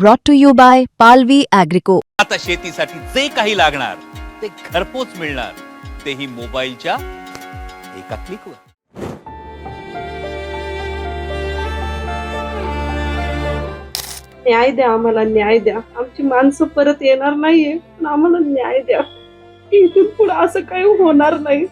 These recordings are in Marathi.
brought to you by Palvi Agrico. आता शेतीसाठी जे काही लागणार ते घरपोच मिळणार. तेही मोबाईलच्या एका क्लिकवर न्याय द्या आम्हाला न्याय द्या. आमची माणसं परत येणार नाहीये पण आम्हाला न्याय द्या. इथून पुढे असं काही होणार नाही.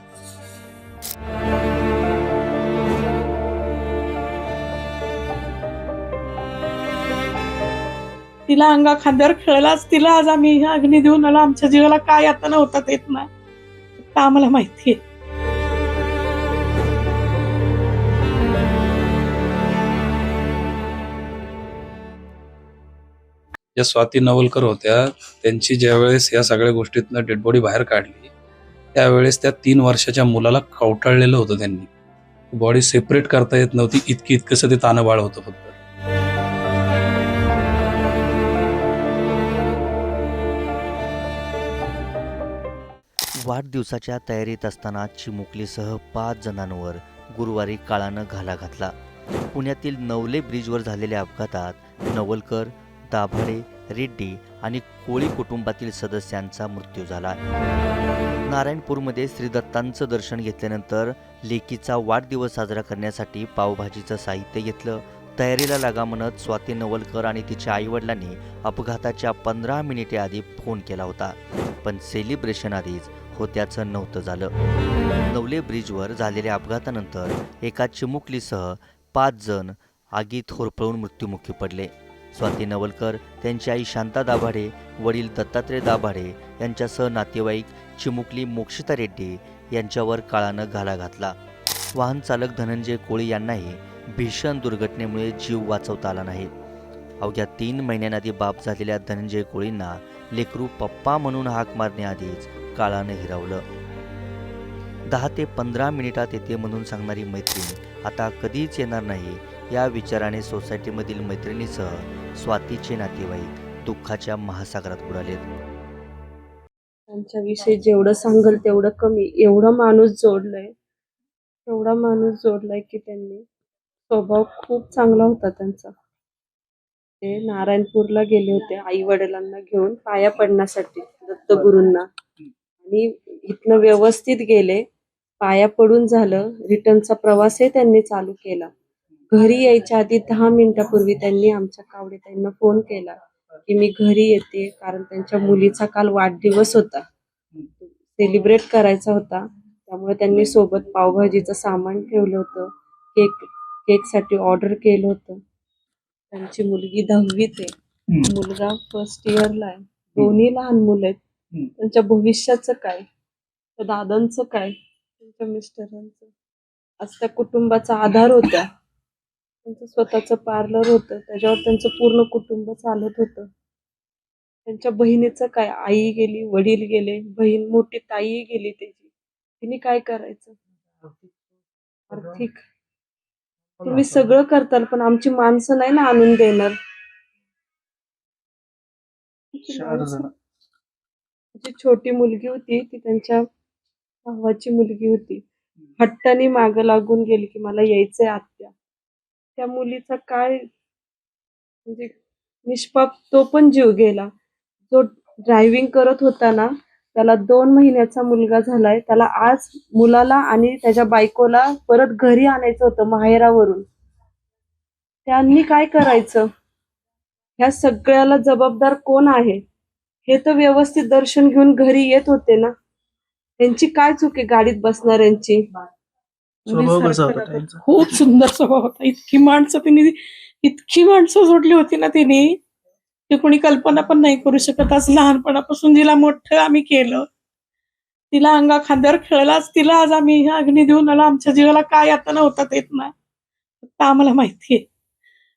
तिला अंगा खांद्यावर खेळलाच तिला आज आम्ही ह्या अग्नी देऊन आला. आमच्या जीवाला काय आता नव्हता येत ना. फक्त आम्हाला माहिती आहे ज्या स्वाती नवलकर होत्या त्यांची ज्यावेळेस या सगळ्या गोष्टीतनं डेडबॉडी बाहेर काढली त्यावेळेस त्या तीन वर्षाच्या मुलाला कवटाळलेलं होतं त्यांनी. बॉडी सेपरेट करता येत नव्हती. इतकी इतकंसं ते ताणबाळ होतं फक्त. वाढदिवसाच्या तयारीत असताना चिमुकलीसह पाच जणांवर गुरुवारी काळानं घाला घातला. पुण्यातील नवले ब्रिजवर झालेल्या अपघातात नवलकर दाभाडे रेड्डी आणि कोळी कुटुंबातील सदस्यांचा मृत्यू झाला. नारायणपूरमध्ये श्रीदत्तांचं दर्शन घेतल्यानंतर लेकीचा वाढदिवस साजरा करण्यासाठी पावभाजीचं साहित्य घेतलं. तयारीला लागा म्हणत स्वाती नवलकर आणि तिच्या आईवडिलांनी अपघाताच्या पंधरा मिनिटे आधी फोन केला होता. पण सेलिब्रेशन आधीच होत्याचं नव्हतं झालं. नवले ब्रिजवर झालेल्या अपघातानंतर एका चिमुकलीसह पाच जण आगीत होरपळून मृत्युमुखी पडले. स्वाती नवलकर त्यांची आई शांता दाभाडे वडील दत्तात्रय दाभाडे यांच्यासह नातेवाईक चिमुकली मोक्षिता रेड्डी यांच्यावर काळानं घाला घातला. वाहन चालक धनंजय कोळी यांनाही भीषण दुर्घटनेमुळे जीव वाचवता आला नाही. अवघ्या तीन महिन्यांआधी बाप झालेल्या धनंजय कोळींना लेकरू पप्पा म्हणून हाक मारण्याआधीच काळानं हिरावलं. दहा ते पंधरा मिनिटात येते म्हणून सांगणारी मैत्रीण आता कधीच येणार नाही या विचाराने सोसायटीमधील मैत्रिणीसह स्वातीचे नातेवाईक दुःखाच्या महासागरात बुडालेत. त्यांच्याविषयी जेवढं सांगल तेवढं कमी. एवढा माणूस जोडलाय एवढा माणूस जोडलाय की त्यांनी स्वभाव खूप चांगला होता त्यांचा. ते नारायणपूरला गेले होते आई वडिलांना घेऊन पाया पडण्यासाठी दत्तगुरूंना. आणि इथनं व्यवस्थित गेले. पाया पडून झालं. रिटर्नचा प्रवासही त्यांनी चालू केला. घरी यायच्या आधी दहा मिनिटापूर्वी त्यांनी आमच्या कावडे त्यांना फोन केला की मी घरी येते कारण त्यांच्या मुलीचा काल वाढदिवस होता. सेलिब्रेट करायचा होता. त्यामुळे त्यांनी सोबत पावभाजीचं सामान ठेवलं होतं. केक केकसाठी ऑर्डर केलं होतं. त्यांची मुलगी दहावीत आहे मुलगा फर्स्ट इयरला आहे. दोन्ही लहान मुलं आहेत. त्यांच्या भविष्याचं काय? त्या दादांचं काय? त्यांच्या मिस्टरांचं? आज त्या कुटुंबाचा आधार होत्या त्यांचं स्वतःचं पार्लर होतं. त्याच्यावर त्यांचं पूर्ण कुटुंब चालत होतं. त्यांच्या बहिणीचं काय? आई गेली वडील गेले. बहीण मोठी ताई गेली त्याची. तिने काय करायचं? आर्थिक. तुम्ही सगळं करताल पण आमची माणसं नाही ना आणून देणार. जी छोटी मुलगी होती ती त्यांच्या भावाची मुलगी होती. हट्टाने माग लागून गेली की मला यायचंय आत्या. त्या मुलीचा काय म्हणजे निष्पाप तो पण जीव गेला. जो ड्रायव्हिंग करत होता ना त्याला दोन महिन्याचा मुलगा झालाय. त्याला आज मुलाला आणि त्याच्या बायकोला परत घरी आणायचं होतं माहेरावरून. त्यांनी काय करायचं? ह्या सगळ्याला जबाबदार कोण आहे? हे तर व्यवस्थित दर्शन घेऊन घरी येत होते ना? त्यांची काय चूक आहे गाडीत बसणाऱ्यांची? खूप सुंदर स्वभाव होता. इतकी माणसं तिने इतकी माणसं जोडली होती ना तिने. ते कोणी कल्पना पण नाही करू शकत. आज लहानपणापासून जिला मोठं आम्ही केलं. तिला अंगा खांद्यावर खेळलाच तिला आज आम्ही अग्नी देऊन आला. आमच्या जीवाला काय आता नव्हता येत नाही. फक्त आम्हाला माहितीये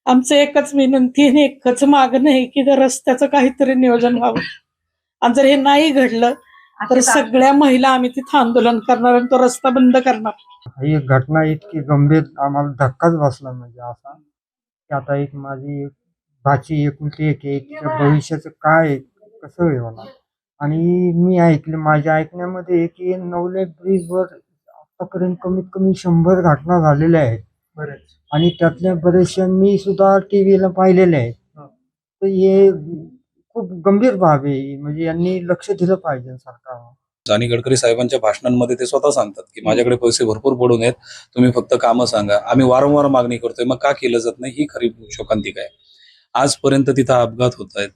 आमचं एकच विनंती आणि एकच मागणं आहे की जर रस्त्याचं काहीतरी नियोजन व्हावं. आणि जर हे नाही घडलं तर सगळ्या महिला आम्ही तिथं आंदोलन करणार आणि तो रस्ता बंद करणार. ही घटना इतकी गंभीर आम्हाला धक्काच बसला म्हणजे असा. की आता एक माझी एक भाची एकुलती एक आहे. तिच्या भविष्याचं काय आहे, कसं हे होणार? आणि मी ऐकलं माझ्या ऐकण्यामध्ये आहे की नवले ब्रिजवर आतापर्यंत कमीत कमी शंभर घटना झालेल्या आहेत. आणि त्यातल्या बऱ्याचशा मी सुद्धा टी व्हीला पाहिलेल्या आहेत. तर हे खूप गंभीर बाब आहे. म्हणजे यांनी लक्ष दिलं पाहिजे सरकारनं. आणि गडकरी साहेबांच्या भाषणांमध्ये ते स्वतः सांगतात की माझ्याकडे पैसे भरपूर पडून आहेत तुम्ही फक्त कामं सांगा. आम्ही वारंवार मागणी करतोय. मग का केलं जात नाही? ही खरी शोकांतिका आहे. आजपर्यंत तिथं अपघात होत आहेत.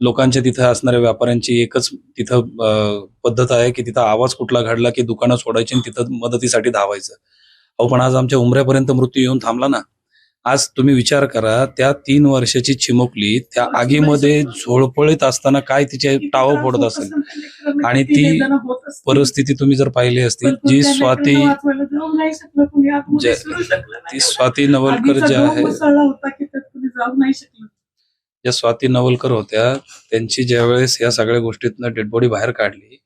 लोकांच्या तिथं असणाऱ्या व्यापाऱ्यांची एकच तिथं पद्धत आहे की तिथं आवाज कुठला घडला की दुकानं सोडायची आणि तिथं मदतीसाठी धावायचं. अहो पण आज आमच्या उमऱ्यापर्यंत मृत्यू येऊन थांबला ना. आज तुम्ही विचार करा त्या तीन वर्षाची चिमुकली त्या आगीमध्ये झोळपळीत असताना काय तिचे टाव फोडत असेल आणि ती परिस्थिती तुम्ही जर पाहिली असती जी स्वाती ती स्वाती नवलकर ज्या आहे ज्या स्वाती नवलकर होत्या त्यांची ज्यावेळेस या सगळ्या गोष्टीतनं डेडबॉडी बाहेर काढली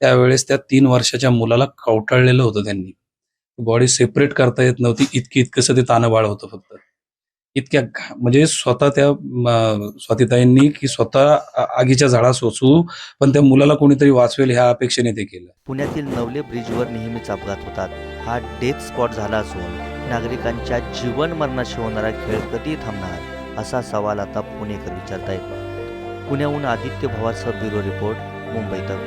त्यावेळेस त्या तीन वर्षाच्या मुलाला कवटाळलेलं होतं त्यांनी. बॉडी सेपरेट करता येत नव्हती इतकी इतकंसं ते ताणबाळ होतं फक्त. इतक्या म्हणजे स्वतः त्या स्वातीताईंनी की स्वतः आगीच्या झाडा सोसू पण त्या मुलाला कोणीतरी वाचवेल ह्या अपेक्षेने ते केलं. पुण्यातील नवले ब्रिजवर नेहमीच अपघात होतात. हा डेथ स्पॉट झाला असून नागरिकांच्या जीवन मरणाशी होणारा खेळ कधी थांबणार. असा सवाल आता पुणेकर विचारतायत. पुण्याहून आदित्य भवासह ब्युरो रिपोर्ट मुंबई तक